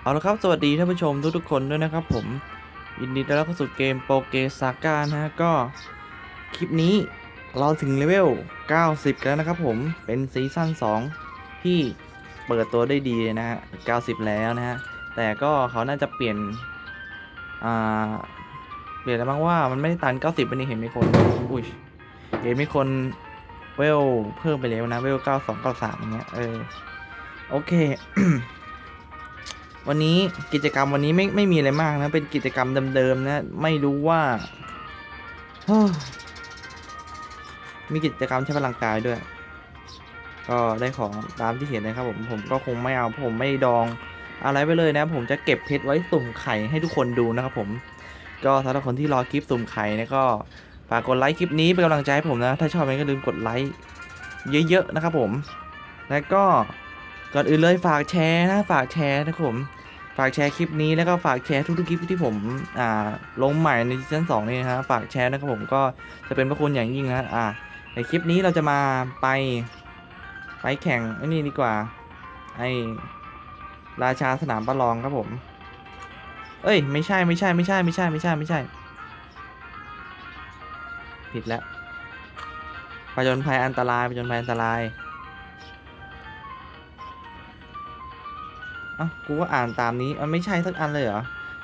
เอาละครับ สวัสดีท่านผู้ชมทุกๆคนด้วยนะครับผม ยินดีต้อนรับเข้าสู่เกมโปเกซาก้านะฮะ ก็คลิปนี้เราถึงเลเวล 90แล้วนะครับผม เป็นซีซั่น2 ที่เปิดตัวได้ดีนะฮะ 90 แล้วนะฮะ แต่ก็เขาน่าจะเปลี่ยน อ่า เปลี่ยนแล้วบ้างว่ามันไม่ได้ตัน 90วันนี้เห็นมีคน อุ้ย เห็นมีคนเวลเพิ่มไปแล้วนะ เวล 92 93อย่างเงี้ย เออ โอเค วันนี้กิจกรรมวันนี้ไม่ไม่มีอะไรมากนะ เป็นกิจกรรมเดิมๆนะ ไม่รู้ว่ามีกิจกรรมใช้พลังกายด้วย ก็ได้ของตามที่เห็นนะครับผม ผมก็คงไม่เอาเพราะผมไม่ดองอะไรไปเลยนะ ผมจะเก็บเพชรไว้สุ่มไข่ให้ทุกคนดูนะครับผม ก็สำหรับคนที่รอคลิปสุ่มไข่นะก็ฝากกดไลค์คลิปนี้เป็นกำลังใจให้ผมนะ ถ้าชอบก็ลืมกดไลค์เยอะๆนะครับผม แล้วก็ ก่อนอื่นเลยฝากแชร์นะฝากแชร์นะครับผมฝากแชร์คลิปนี้แล้วก็ฝากแชร์ทุกๆคลิปที่ผมอ่าลงใหม่ในซีซั่นสองนี่นะฮะฝากแชร์นะครับผมก็จะเป็นพระคุณอย่างยิ่งนะอ่าในคลิปนี้เราจะมาไปไปแข่งไอ้นี่ดีกว่าไอราชาสนามประลองครับผม เอ้ย ไม่ใช่ไม่ใช่ไม่ใช่ไม่ใช่ไม่ใช่ไม่ใช่ ผิดแล้วผจญภัยอันตรายผจญภัยอันตราย อ้ากูก็อ่านตามนี้ มันไม่ใช่สักอันเลยเหรอ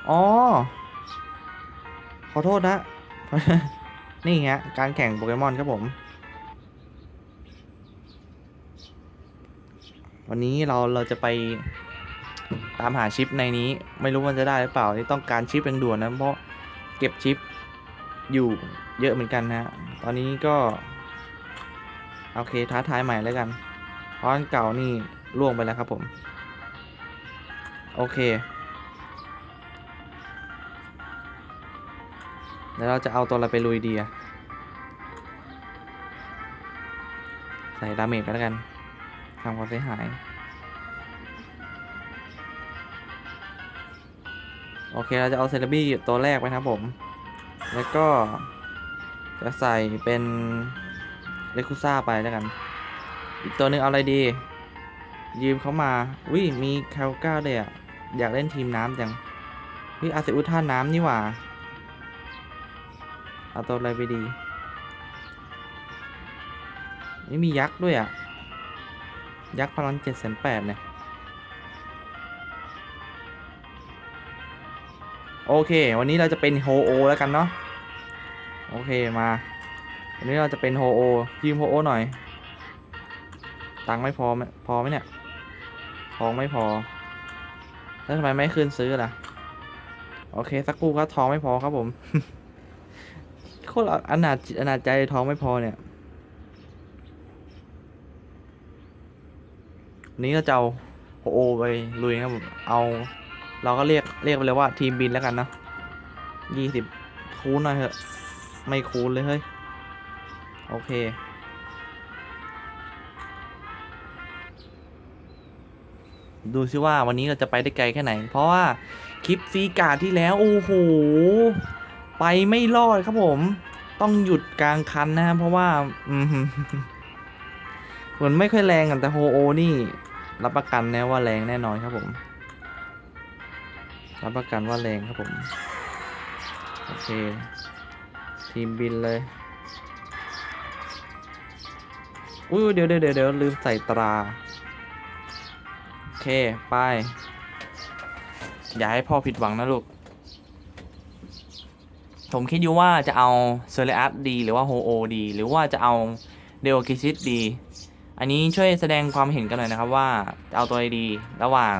อ๋อ ขอโทษนะ นี่ฮะ การแข่งโปเกมอนครับผม วันนี้เราเราจะไปตามหาชิปในนี้ ไม่รู้มันจะได้หรือเปล่าที่ต้องการชิปเป็นด่วนนะ เพราะเก็บชิปอยู่เยอะเหมือนกันนะฮะตอนนี้ก็ โอเคท้าทายใหม่แล้วกันเพราะอันเก่านี่ล่วงไปแล้วครับผม โอเค แล้วเราจะเอาตัวอะไรไปลุยดีอะใส่ดาเมจไปแล้วกันทำความเสียหาย โอเค เราจะเอาเซเลบี้ตัวแรกไปนะครับผม แล้วก็ จะใส่เป็นเลคูซ่าไปแล้วกัน อีกตัวหนึ่งเอาอะไรดี ยืมเขามาวิมีแคลก้าเลยอะ อยากเล่นทีมน้ำจังวิอาเซอุท่าน้ำนี่หว่า เอาตัวอะไรไปดี นี่มียักษ์ด้วยอะ ยักษ์พลังเจ็ดแสนแปดเนี่ย โอเค วันนี้เราจะเป็นโฮโอแล้วกันเนาะ โอเคมา วันนี้เราจะเป็นโฮโอยืมโฮโอหน่อย ตังค์ไม่พอไหมพอไหมเนี่ย ทองไม่พอ แล้วทำไมไม่คืนซื้อล่ะ โอเค สักครู่ครับทองไม่พอครับผม โคตรอนาจิตอนาจใจท้องไม่พอเนี่ยวันนี้เราจะเอาโฮโอไปลุยครับผม เอา เราก็เรียกเรียกไปเลยว่าทีมบินแล้วกันเนาะยี่สิบคูณหน่อยเถอะ ไม่คูณเลยเฮ้ย โอเค ดูซิว่าวันนี้เราจะไปได้ไกลแค่ไหน เพราะว่าคลิปซีการ์ที่แล้วโอ้โหไปไม่รอดครับผม ต้องหยุดกลางคันนะครับเพราะว่าเหมือนไม่ค่อยแรงกันแต่โฮโอนี่ รับประกันแน่ว่าแรงแน่นอนครับผม รับประกันว่าแรงครับผม โอเค ทีมบินเลยอุ้ยเดี๋ยวเดี๋ยวเดี๋ยวลืมใส่ตรา เค ไป อย่าให้พ่อผิดหวังนะลูก ผมคิดอยู่ว่าจะเอาเซเลอัสดี หรือว่าโฮโอดี หรือว่าจะเอาเดโอคิซิสดี อันนี้ช่วยแสดงความเห็นกันหน่อยนะครับว่าจะเอาตัวไหนดี ระหว่าง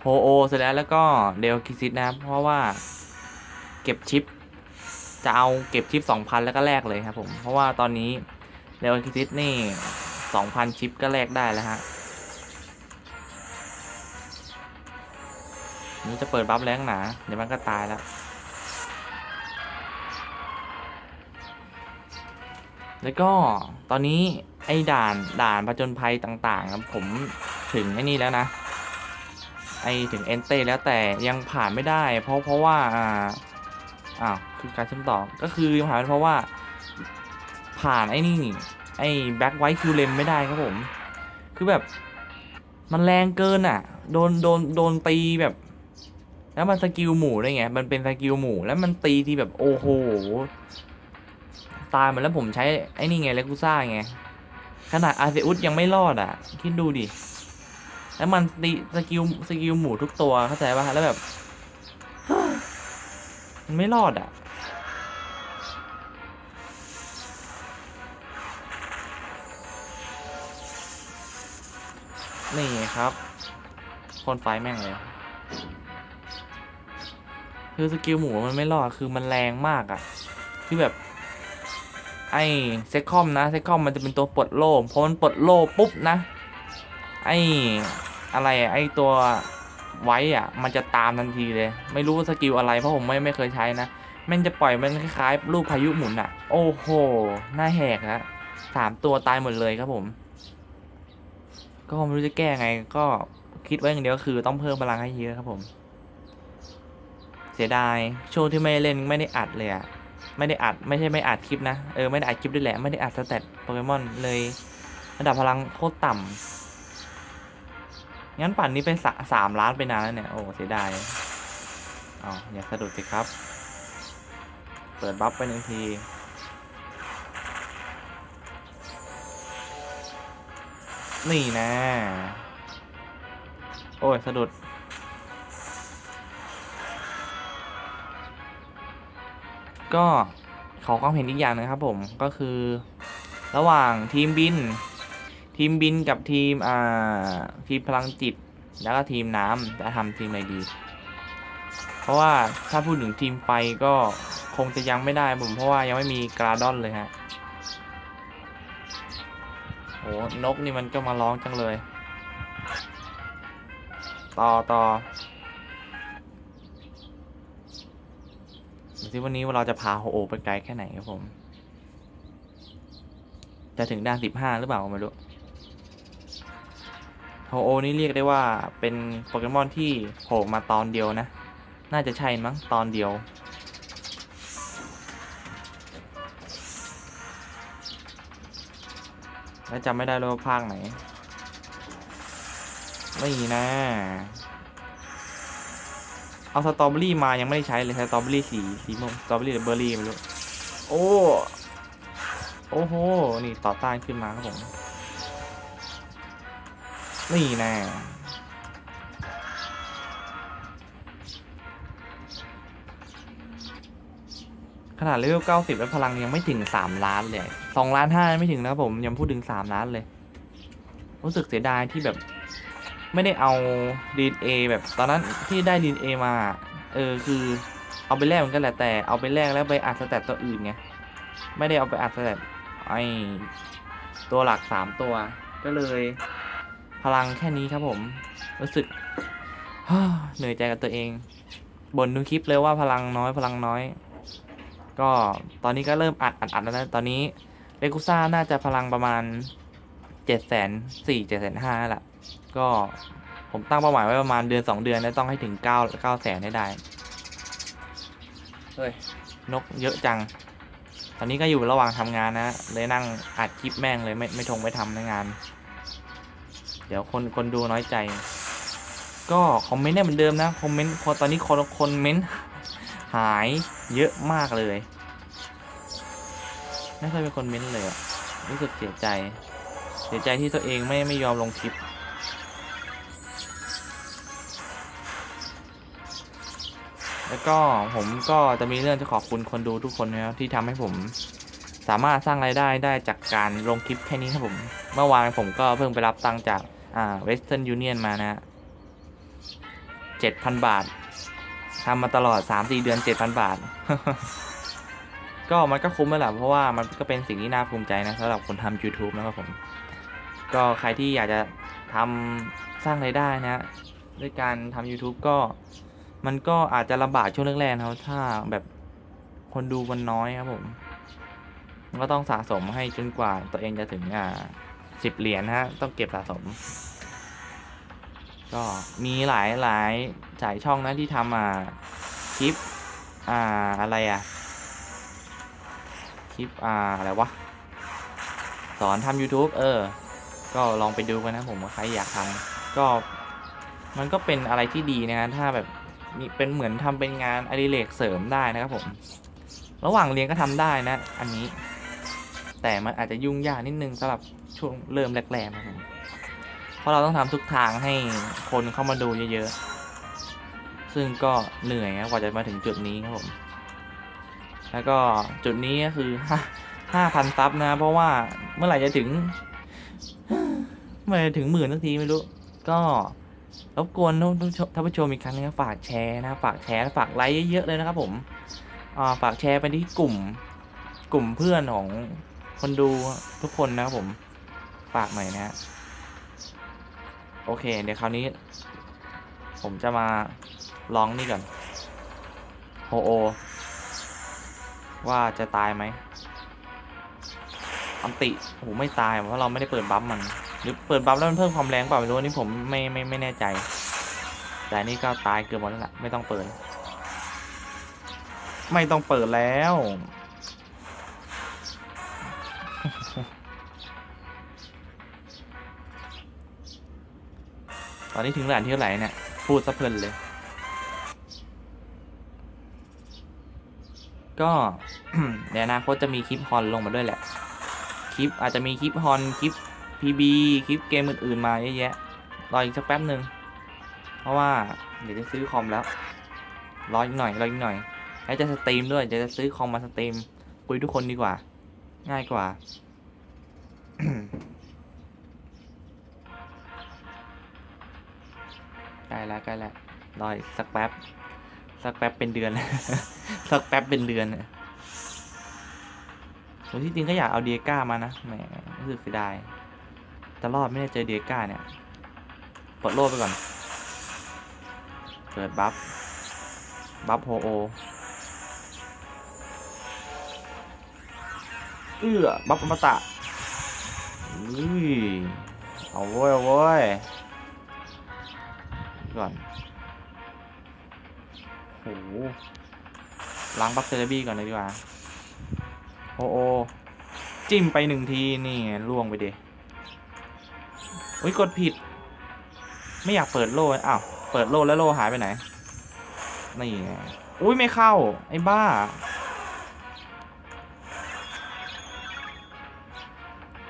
โฮโอเซเลอัสแล้วก็เดโอคิซิสนะครับ เพราะว่าเก็บชิป จะเอาเก็บชิป 2,000 แล้วก็แลกเลยครับผม เพราะว่าตอนนี้เดโอคิซิสนี่ 2,000 ชิปก็แลกได้แล้วฮะ นี่จะเปิดบัฟแรงหนา เดี๋ยวมันก็ตายแล้วแล้วก็ตอนนี้ไอ้ด่านด่านผจญภัยต่างๆครับผมถึงไอ้นี่แล้วนะไอ้ถึงเอนเต้แล้วแต่ยังผ่านไม่ได้ เพราะเพราะว่าอ่าอ้าวคือการเชื่อมต่อก็คือยังผ่านไม่ได้เพราะว่า ผ่านไอ้นี่ไอ้แบ็คไวท์คิวเลนไม่ได้ครับผม คือแบบมันแรงเกินอะ โดนโดนโดนตีแบบ แล้วมันสกิลหมู่ด้ไง มันเป็นสกิลหมู่ แล้วมันตีที่แบบโอ้โห ตายหมดแล้วผมใช้ไอ้นี่ไงเลกูซ่าไง ขนาดอาเซอุสยังไม่รอดอะ คิดดูดิ แล้วมันตีสกิลสกิลหมู่ทุกตัวเข้าใจป่ะ แล้วแบบ มันไม่รอดอะนี่ครับคนไฟแม่งเลย คือสกิลหมูมันไม่รอดคือมันแรงมากอะ่ะ คือแบบ ไอ้เซคอมนะเซคอมมันจะเป็นตัวปลดโล่พอมันปลดโล่ปุ๊บนะ ไอ้อะไรไอ้ตัวไว้อะมันจะตามทันทีเลย ไม่รู้ว่าสกิลอะไรเพราะผมไม่ไม่เคยใช้นะม่งจะปล่อยมันคล้ายๆรูปพายุหมุนอะโอ้โหหน้าแหกฮะสามตัวตายหมดเลยครับผม ก็ไม่รู้จะแก้ไงก็คิดไว้อย่างเดียวคือต้องเพิ่มพลังให้เยอะครับผม เสียดายช่วงที่ไม่เล่นไม่ได้อัดเลยอะไม่ได้อัดไม่ใช่ไม่อัดคลิปนะเออไม่ได้อัดคลิปด้วยแหละไม่ได้อัดสแตทโปเกมอนเลยระดับพลังโคตรต่ำงั้นปั่นนี้ไปสะสามล้านไปนานแล้วเนี่ยโอ้เสียดายอ๋ออย่าสะดุดสิครับ เปิดบัฟไปหนึ่งทีนี่นะ โอ้ย สะดุด ก็ขอความเห็นอีกอย่างนะครับผมก็คือระหว่างทีมบิน ทีมบินกับทีมอ่าทีมพลังจิต แล้วก็ทีมน้ำจะทำทีมอะไรดี เพราะว่าถ้าพูดถึงทีมไฟก็คงจะยังไม่ได้ผมเพราะว่ายังไม่มีกราดอนเลยฮะโหนกนี่มันก็มาร้องจังเลย ต่อต่อ ดูสิวันนี้เราจะพาโฮโอไปไกลแค่ไหนครับผม จะถึงด่านสิบห้าหรือเปล่าไม่รู้โฮโอนี่เรียกได้ว่าเป็นโปเกมอนที่โผล่มาตอนเดียวนะ น่าจะใช่มั้งตอนเดียว แล้วจำไม่ได้เลยว่าภาคไหน ไม่นะ เอาสตรอเบอรี่มายังไม่ได้ใช้เลยสตรอเบอรี่สีสีม่วงสตรอเบอรี่หรือเบอร์รี่ไม่รู้โอ้โอ้โห นี่ต่อต้านขึ้นมาครับผม นี่แน่ขนาดเลเวล90 แล้วพลังยังไม่ถึง 3 ล้านเลย2ล้าน5ไม่ถึงนะครับผม ยังพูดถึง 3 ล้านเลย รู้สึกเสียดายที่แบบ ไม่ได้เอาดีเอแบบตอนนั้นที่ได้ดีเอมา เออคือเอาไปแลกเหมือนกันแหละแต่เอาไปแลกแล้วไปอัดสแตตตัวอื่นไงไม่ได้เอาไปอัดสแตตไอตัวหลักสามตัว ก็เลย พลังแค่นี้ครับผม รู้สึกเหนื่อยใจกับตัวเองบ่นดูคลิปเลยว่าพลังน้อยพลังน้อย ก็ตอนนี้ก็เริ่มอัดอัดอัดแล้วนะตอนนี้เลกุซ่าน่าจะพลังประมาณเจ็ดแสนสี่เจ็ดแสนห้าแหละ ก็ผมตั้งเป้าหมายไว้ประมาณเดือนสองเดือนแล้วต้องให้ถึงเก้าเก้าแสนให้ได้ เฮ้ย นกเยอะจัง ตอนนี้ก็อยู่ระหว่างทำงานนะเลยนั่งอัดคลิปแม่งเลยไม่ไม่ทงไม่ทำในงาน เดี๋ยวคนคนดูน้อยใจ ก็คอมเมนต์เนี่ยเหมือนเดิมนะคอมเมนต์พอตอนนี้คนคนเมนต์หายเยอะมากเลย ไม่เคยเป็นคนเม้นต์เลยอะรู้สึกเสียใจ เสียใจที่ตัวเองไม่ไม่ยอมลงคลิป แล้วก็ผมก็จะมีเรื่องจะขอบคุณคนดูทุกคนนะครับที่ทำให้ผม สามารถสร้างรายได้ได้จากการลงคลิปแค่นี้ครับผม เมื่อวานผมก็เพิ่งไปรับตังจากอ่า Western Union มานะเจ็ดพันบาททำมาตลอด 3-4 เดือน 7,000 บาท ก็มันก็คุ้มแล้วแหละเพราะว่ามันก็เป็นสิ่งที่น่าภูมิใจนะสำหรับคนทำ YouTube นะครับผม ก็ใครที่อยากจะทำสร้างรายได้นะ ด้วยการทำ YouTube ก็ มันก็อาจจะลำบากช่วงแรกๆนะครับ ถ้าแบบคนดูมันน้อยครับผมก็ต้องสะสมให้จนกว่าตัวเองจะถึงอ่าสิบเหรียญนะฮะ ต้องเก็บสะสม ก็มีหลายหลายสายช่องนะที่ทำอ่าคลิป อ่าอะไรอะ คลิป อ่าอะไรวะ สอนทำ YouTube เออ ก็ลองไปดูกันนะผมว่าใครอยากทำก็มันก็เป็นอะไรที่ดีนะฮะถ้าแบบ มีเป็นเหมือนทำเป็นงานอดิเรกเสริมได้นะครับผม ระหว่างเรียนก็ทำได้นะ อันนี้ แต่มันอาจจะยุ่งยากนิดนึงสำหรับช่วงเริ่มแรกๆนะครับเพราะเราต้องทำทุกทางให้คนเข้ามาดูเยอะๆ ซึ่งก็เหนื่อยนะกว่าจะมาถึงจุดนี้ครับผม แล้วก็จุดนี้ก็คือห้าพันซับนะ เพราะว่าเมื่อไหร่จะถึงเมื่อไหร่ถึงหมื่นสักทีไม่รู้ ก็ รบกวนท่านผู้ชมท่านผู้ชมอีกครั้งนึงฝากแชร์นะฝากแชร์และฝากไลค์เยอะๆเลยนะครับผมฝากแชร์ไปที่กลุ่มกลุ่มเพื่อนของคนดูทุกคนนะครับผมฝากหน่อยนะฮะโอเค เดี๋ยวคราวนี้ ผมจะมาลองนี่ก่อนโฮโอ ว่าจะตายไหมอันติโอ้โหไม่ตายเพราะเราไม่ได้เปิดบัฟมัน หรือเปิดบัฟแล้วมันเพิ่มความแรงเปล่าไม่รู้นี่ผมไม่ไม่ไม่แน่ใจ แต่นี่ก็ตายเกือบหมดแล้วล่ะไม่ต้องเปิด ไม่ต้องเปิดแล้ว ตอนนี้ถึงด่านที่เท่าไหร่เนี่ยพูดซะเพลินเลย ก็ในอนาคตจะมีคลิปฮอนลงมาด้วยแหละ คลิปอาจจะมีคลิปฮอนคลิป PB คลิปเกมอื่นๆมาเยอะแยะรออีกสักแป๊บหนึ่งเพราะว่าเดี๋ยวจะซื้อคอมแล้วรออีกหน่อยรออีกหน่อยแล้วจะสตรีมด้วยจะจะซื้อคอมมาสตรีมคุยทุกคนดีกว่า ง่ายกว่าใกล้แล้วใกล้แล้วรออีกสักแป๊บ สักแป๊บเป็นเดือน สักแป๊บเป็นเดือนเนี่ยผมที่จริงก็อยากเอาเดียก้ามานะแหมรู้สึกเสียดาย จะรอดไม่ได้เจอเดียก้าเนี่ยเปิดโลดไปก่อนเปิดบัฟ บัฟโฮโอ เอื้อ บัฟอมตะอุ้ย เอาเว้ยเอาเว้ยก่อนโหล้างบัฟเซเลบี้ก่อนเลยดีกว่า โอโอ จิ้มไปหนึ่งที นี่ล่วงไปเดิ อุ้ยกดผิด ไม่อยากเปิดโล่อ้าวเปิดโล่แล้วโล่หายไปไหน นี่ไงอุ้ยไม่เข้า ไอ้บ้า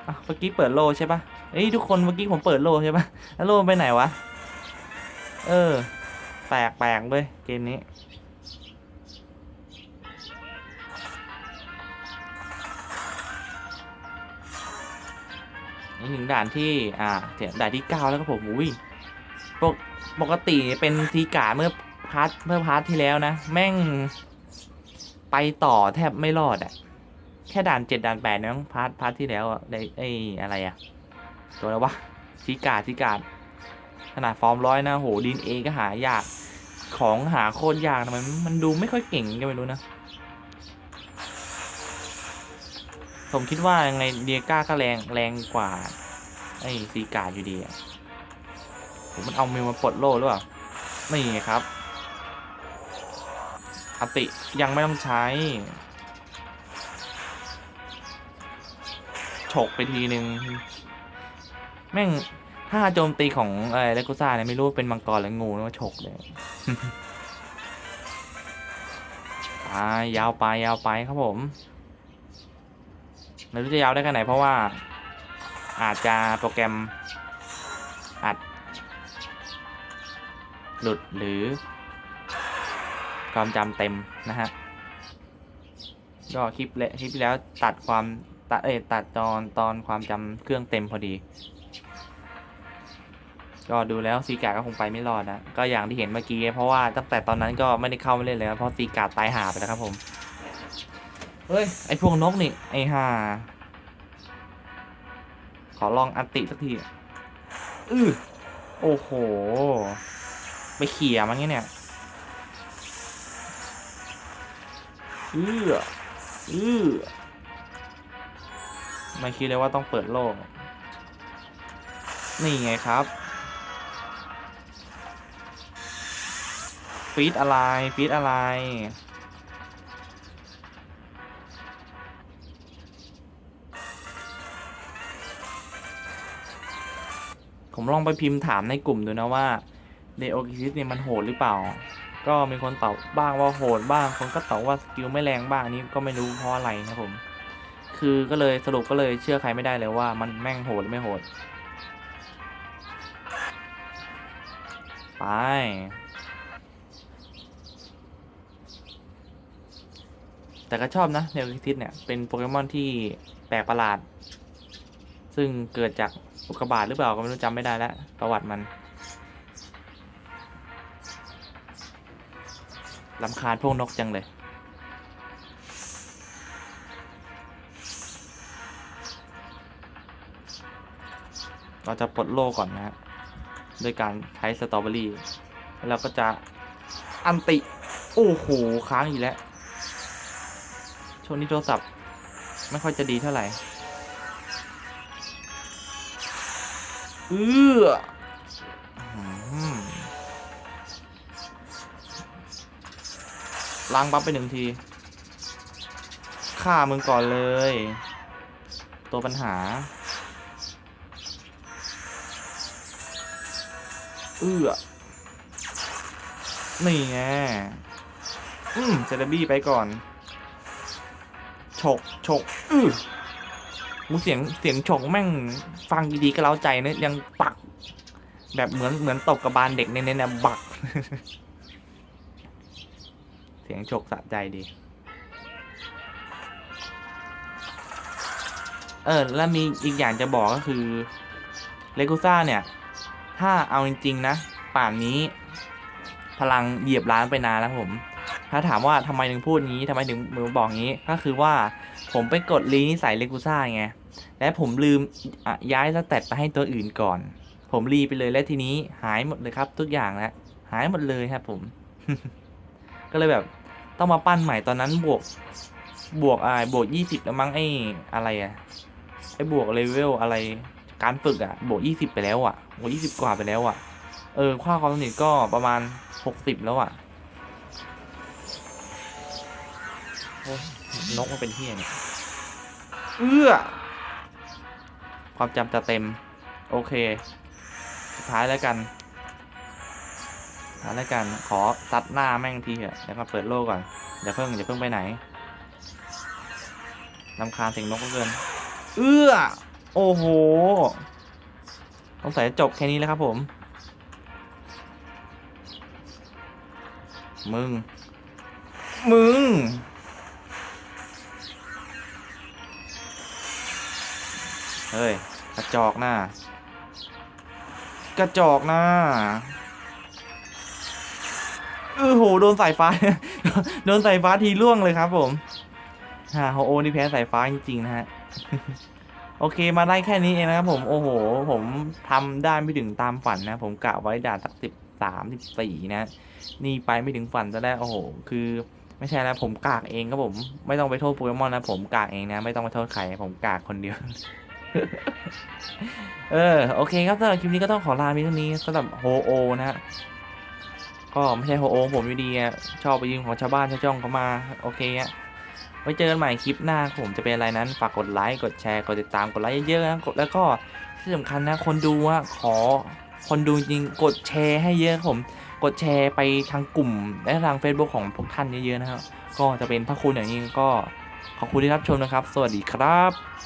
อะเมื่อกี้เปิดโล่ใช่ปะเอ้ยทุกคนเมื่อกี้ผมเปิดโล่ใช่ปะแล้วโล่ไปไหนวะ เออ แปลกแปลกเลยเกมนี้ นี่ถึงด่านที่อ่าเดี๋ยวด่านที่เก้าแล้วครับผมอุ้ยปกปกติเป็นทีการดเมื่อพาร์ทเมื่อพาร์ทที่แล้วนะ แม่ง ไปต่อแทบไม่รอดอะแค่ด่านเจ็ดด่านแปดเนี่ยมั้งพาร์ทพาร์ทที่แล้วอะได้ไอ้อะไรอะตัวอะไรวะทีการดทีการดขนาดฟอร์มร้อยนะโหดินเอก็หายากของหาโคตรยากทำไมมันดูไม่ค่อยเก่งก็ไม่รู้นะ ผมคิดว่ายังไงเดียก้าก็แรงแรงกว่า ไอ้ซีกาอยู่ดีอะผมมันเอาเมลมาปลดโล่หรือเปล่าไม่ไงครับอติยังไม่ต้องใช้ ฉกไปทีหนึ่งแม่งถ้าโจมตีของเออเลกูซ่าเนี่ยไม่รู้เป็นมังกรหรืองูนะว่าฉกเลยไปยาวไปยาวไปครับผม ไม่รู้จะยาวได้แค่ไหนเพราะว่า อาจจะโปรแกรมอัด หลุดหรือความจำเต็มนะฮะก็คลิปเละคลิปที่แล้วตัดความตัดเอ้ตัดตอนตอนความจำเครื่องเต็มพอดี ก็ดูแล้วซีการ์ก็คงไปไม่รอดนะก็อย่างที่เห็นเมื่อกี้เพราะว่าตั้งแต่ตอนนั้นก็ไม่ได้เข้ามาเล่นเลยนะเพราะซีการ์ตายหาไปแล้วครับผม เฮ้ย ไอพวกนกนี่ ไอห่า ขอลองอันติสักที อือโอ้โห ไปเขี่ยมันงี้เนี่ยอืออือไม่คิดเลยว่าต้องเปิดโลก นี่ไงครับฟีดอะไรฟีดอะไร ผมลองไปพิมพ์ถามในกลุ่มดูนะว่าเดโอกิซิสเนี่ยมันโหดหรือเปล่า ก็มีคนตอบบ้างว่าโหดบ้าง คนก็ตอบว่าสกิลไม่แรงบ้างนี้ก็ไม่รู้เพราะอะไรนะครับผม คือก็เลยสรุปก็เลยเชื่อใครไม่ได้เลยว่ามันแม่งโหดหรือไม่โหด ไปแต่ก็ชอบนะเนลคิทิสเนี่ย เป็นโปเกมอนที่แปลกประหลาด ซึ่งเกิดจากอุกกาบาตหรือเปล่าก็ไม่รู้จำไม่ได้แล้วประวัติมันลำคาญพวกนกจังเลย เราจะปลดโล่ก่อนนะฮะด้วยการใช้สตรอเบอรี่แล้วเราก็จะอันติ โอ้โห ค้างอีกแล้ว ช่วงนี้โทรศัพท์ ไม่ค่อยจะดีเท่าไหร่ เอออื้อล้างบัฟไปหนึ่งทีฆ่ามึงก่อนเลย ตัวปัญหาเอื้อนี่ไงอืมเซเลบี้ไปก่อน ฉก ฉก อือ มูเสียงเสียงฉกแม่งฟังดีๆก็เล้าใจนะยังปัก แบบเหมือนเหมือนตบกระบาลเด็กเน้นๆนะบัก เสียงฉกสะใจดี เออ แล้วมีอีกอย่างจะบอกก็คือเลกูซ่าเนี่ย ถ้าเอาจริง ๆ นะ ป่านนี้ พลังเหยียบล้านไปนานแล้วผม ถ้าถามว่าทำไมถึงพูดงี้ทำไมถึงมือบอกงี้ก็คือว่า ผมไปกดลีนิสัยเลกูซ่าไง และผมลืมย้ายสเตตไปให้ตัวอื่นก่อน ผมรีไปเลยและทีนี้หายหมดเลยครับ ทุกอย่างแล้วหายหมดเลยครับผม ก็เลยแบบต้องมาปั้นใหม่ตอนนั้นบวกบวกอะไรบวกยี่สิบแล้วมั้งไอ้อะไรอะไอ้บวกเลเวลอะไร การฝึกอะบวกยี่สิบไปแล้วอะบวกยี่สิบกว่าไปแล้วอะเออค่าความสนิทก็ประมาณหกสิบแล้วอะนกมันเป็นที่เนี่ย เอื้อความจำจะเต็ม โอเค สุดท้ายแล้วกันสุดท้ายแล้วกันขอตัดหน้าแม่งทีเถอะแล้วมาเปิดโลกก่อนอย่าเพิ่งอย่าเพิ่งไปไหนลำคาญเสียงนกเหลือเกิน เอื้อ โอ้โหสงสัยจะจบแค่นี้แล้วครับผม มึง มึง เฮ้ย กระจอกหน้ากระจอกหน้าเออโหโดนสายฟ้า โดนสายฟ้าทีล่วงเลยครับผมฮ่าโฮโอนี่แพ้สายฟ้าจริงๆนะฮะ โอเคมาได้แค่นี้เองนะครับผม โอ้โห ผมทำได้ไม่ถึงตามฝันนะ ผมกะไว้ด่านสักสิบสามสิบสี่นะ นี่ไปไม่ถึงฝันจะได้โอ้โห คือไม่ใช่แล้วผมกากเองครับผม ไม่ต้องไปโทษโปเกมอนนะผมกากเองนะ ไม่ต้องไปโทษใครผมกากคนเดียว เออ โอเคครับสำหรับคลิปนี้ก็ต้องขอลาไปเท่านี้สำหรับโฮโอนะฮะก็ไม่ใช่โฮโอผมอยู่ดีอะชอบไปยืมของชาวบ้านชาวช่องเขามา โอเคอะไว้เจอกันใหม่คลิปหน้าผมจะเป็นอะไรนั้นฝากกดไลค์กดแชร์กดติดตามกดไลค์เยอะๆนะกดแล้วก็ที่สำคัญนะคนดูอะขอคนดูจริงกดแชร์ให้เยอะผม กดแชร์ไปทางกลุ่มและทาง Facebook ของพวกท่านเยอะๆนะครับ ก็จะเป็นพระคุณอย่างนี้ก็ขอบคุณที่รับชมนะครับ สวัสดีครับ